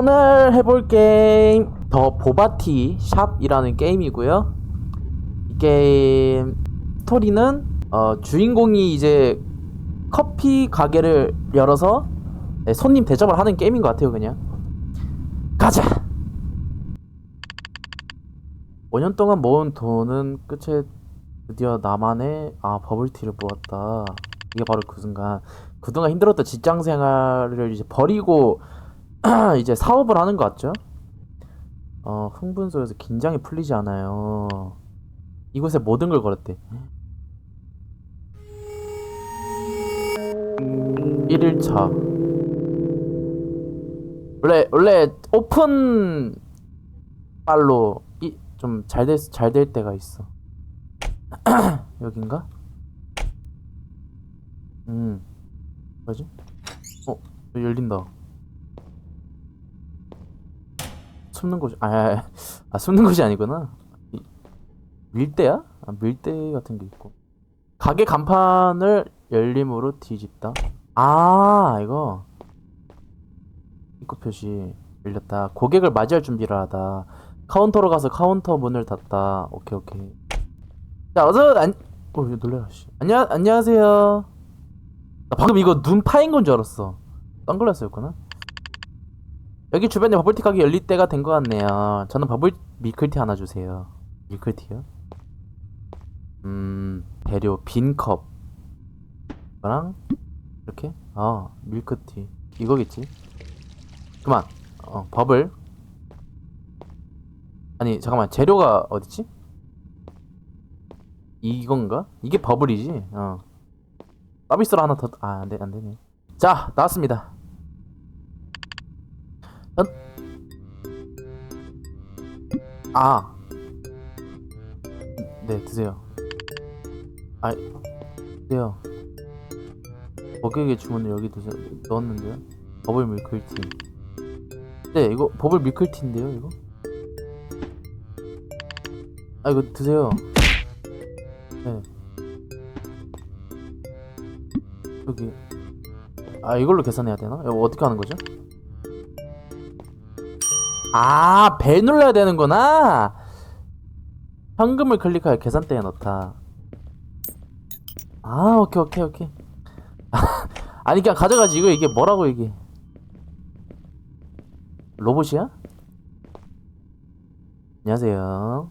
오늘 해볼 게임 더 보바티 샵이라는 게임이고요. 이 게임 스토리는 어, 주인공이 이제 커피 가게를 열어서 네, 손님 대접을 하는 게임인 것 같아요, 그냥. 가자. 5년 동안 모은 돈은 끝에 드디어 나만의 아 버블티를 모았다. 이게 바로 그 순간 그동안 힘들었던 직장 생활을 이제 버리고 이제 사업을 하는 것 같죠? 어, 흥분 속에서 긴장이 풀리지 않아요. 이곳에 모든 걸 걸었대. 1일차. 원래, 원래, 오픈 빨로 좀잘 될, 때가 있어. 여긴가? 음, 뭐지? 어, 열린다. 숨는 곳이 아, 아, 아, 아, 숨는 곳이 아니구나. 이- 밀대야? 아, 밀대 같은 게 있고. 가게 간판을 열림으로 뒤집다. 아, 이거. 입구 표시 열렸다. 고객을 맞이할 준비를 하다. 카운터로 가서 카운터 문을 닫다. 오케이, 오케이. 자, 어서 안 어, 놀래라 씨. 안녕 안녕하세요. 나 방금 이거 눈 파인 건 줄 알았어. 선글라스였구나. 여기 주변에 버블티 가게 열릴 때가 된 것 같네요. 저는 버블 밀크티 하나 주세요. 밀크티요? 음, 배려 빈 컵. 이거랑 이렇게? 아, 밀크티. 이거겠지? 그만. 어, 버블. 아니, 잠깐만. 재료가 어딨지? 이건가? 이게 버블이지? 어. 서비스로 하나 더, 아, 안 돼, 안 되네. 자, 나왔습니다. 아. 네, 드세요. 아, 드세요. 고객의 주문을 여기 드세요. 넣었는데요. 버블 밀크티. 네, 이거 버블 밀크티인데요, 이거? 아, 이거 드세요. 네. 여기. 아, 이걸로 계산해야 되나? 이거 어떻게 하는 거죠? 아, 배 눌러야 되는구나. 현금을 클릭하여 계산대에 넣다. 아, 오케이, 오케이, 오케이. 아니, 그냥 가져가지. 이거, 이게 뭐라고, 이게. 로봇이야? 안녕하세요.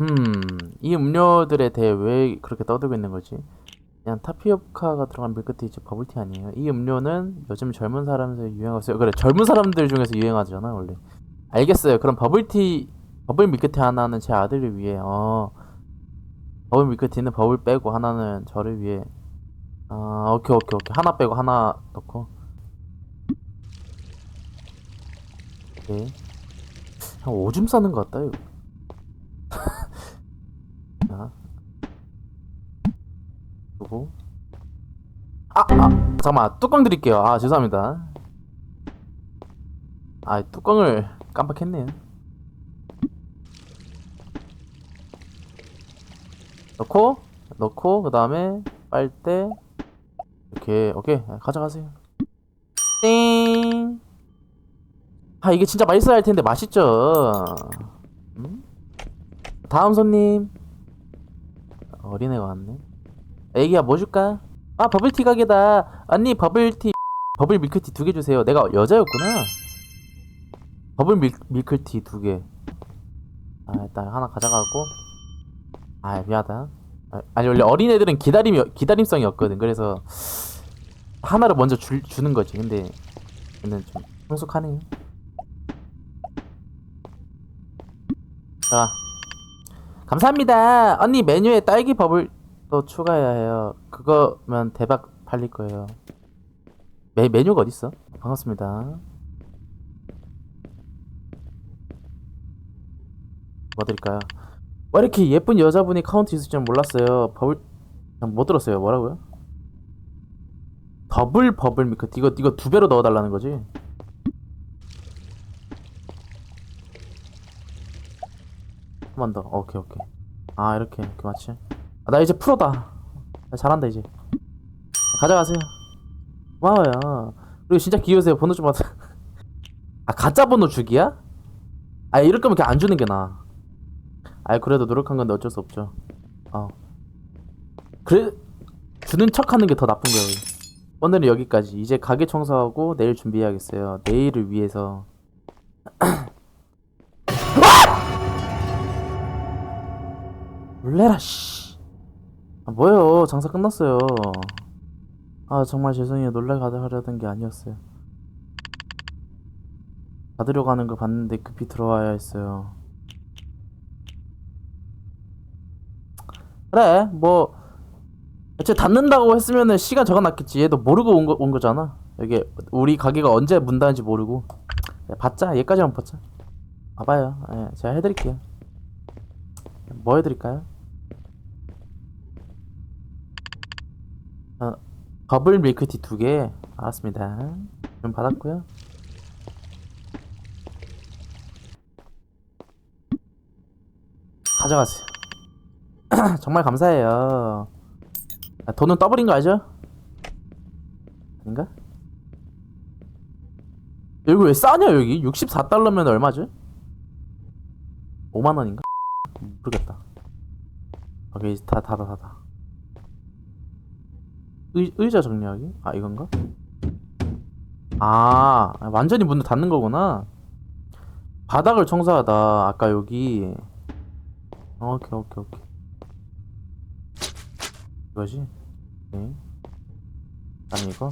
음, 이 음료들에 대해 왜 그렇게 떠들고 있는 거지? 그냥 타피오카가 들어간 밀크티 이제 버블티 아니에요. 이 음료는 요즘 젊은 사람들 유행하세요. 그래, 젊은 사람들 중에서 유행하잖아, 원래. 알겠어요. 그럼 버블티, 버블 밀크티 하나는 제 아들을 위해, 어, 버블 밀크티는 버블 빼고 하나는 저를 위해. 아, 오케이, 오케이, 오케이. 하나 빼고 하나 넣고. 오케이. 형 오줌 싸는 것 같다, 이거. 자. 그리고 아, 아, 잠깐만 뚜껑 드릴게요. 아 죄송합니다. 아 뚜껑을 깜빡했네요. 넣고 넣고 그 다음에 빨대 이렇게 오케이 가져가세요. 띵. 아 이게 진짜 맛있어야 할 텐데 맛있죠. 음? 다음 손님 어린애가 왔네. 애기야 뭐 줄까? 아 버블티 가게다. 언니 버블티 버블 밀크티 두 개 주세요. 내가 여자였구나. 버블 밀, 밀크티 두 개. 아 일단 하나 가져가고. 아 미안하다. 아, 아니 원래 어린애들은 기다림 기다림성이 없거든. 그래서 하나를 먼저 줄, 주는 거지. 근데 얘는 좀 성숙하네. 자 감사합니다. 언니 메뉴에 딸기 버블 또 추가해야 해요. 그거면 대박 팔릴 거예요. 메, 메뉴가 어딨어? 반갑습니다. 뭐 드릴까요? 왜 이렇게 예쁜 여자분이 카운트 있을 줄 몰랐어요. 버블, 못뭐 들었어요. 뭐라고요? 더블 버블 밀크티. 이거, 이거 두 배로 넣어달라는 거지? 한 번 더. 오케이, 오케이. 아, 이렇게, 이렇게 맞지? 아, 나 이제 프로다. 나 잘한다 이제. 가져가세요. 고마워요. 그리고 진짜 귀여우세요. 번호 좀 받아. 아 가짜 번호 주기야? 아 이럴 거면 그냥 안 주는 게 나아 아 그래도 노력한 건데 어쩔 수 없죠 어 그래 주는 척 하는 게 더 나쁜 거예요 오늘은 여기까지 이제 가게 청소하고 내일 준비해야겠어요 내일을 위해서 놀래라 씨 아, 뭐요? 장사 끝났어요. 아 정말 죄송해요. 놀래 가려던 게 아니었어요. 받으려고 하는 걸 봤는데 급히 들어와야 했어요. 그래 뭐 애초에 닫는다고 했으면은 시간 적어놨겠지. 얘도 모르고 온, 거, 온 거잖아. 여기 우리 가게가 언제 문 닫는지 모르고. 야, 받자. 얘까지만 받자. 봐봐요. 예, 제가 해드릴게요. 뭐 해드릴까요? 어, 버블 밀크티 두 개 알았습니다 좀 받았고요 가져가세요 정말 감사해요 아, 돈은 더블인 거 알죠? 아닌가? 여기 왜 싸냐 여기? 64달러면 얼마지? 5만원인가? 모르겠다 오케이 다 닫아 닫아 의, 의자 정리하기? 아 이건가? 아 완전히 문을 닫는 거구나 바닥을 청소하다 아까 여기 오케이 오케이 오케이 이거지? 오케이 다음 이거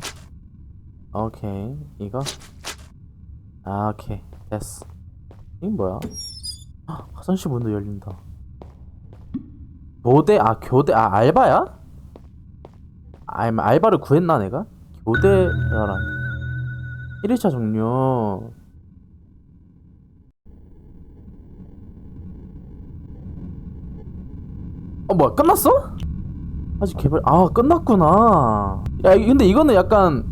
오케이 이거 아 오케이 됐어 이건 뭐야? 헉, 화장실 문도 열린다 교대 아 교대 아 알바야? 아 알바를 구했나 내가? 교대라라. 1일차 종료. 어 뭐야 끝났어? 아직 개발 아 끝났구나. 야 이- 근데 이거는 약간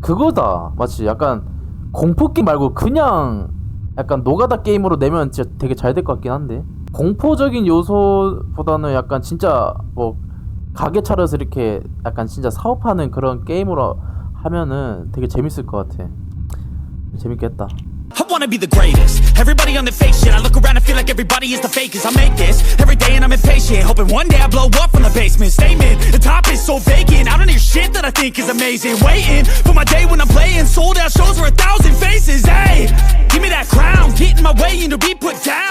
그거다. 맞지 약간 공포 게임 말고 그냥 약간 노가다 게임으로 내면 진짜 되게 잘 될 것 같긴 한데. 공포적인 요소보다는 약간 진짜 뭐 가게 차려서 이렇게 약간 진짜 사업하는 그런 게임으로 하면은 되게 재밌을 것 같아 재밌겠다 I wanna be the greatest. Everybody on the fake shit. I look around and feel like everybody is the fakest. I make this every day and I'm impatient. Hoping one day I blow up from the basement. Statement, the top is so vacant. I don't hear shit that I think is amazing. Waiting for my day when I'm playing. Sold out shows for a thousand faces. Hey, give me that crown. Get in my way and to be put down.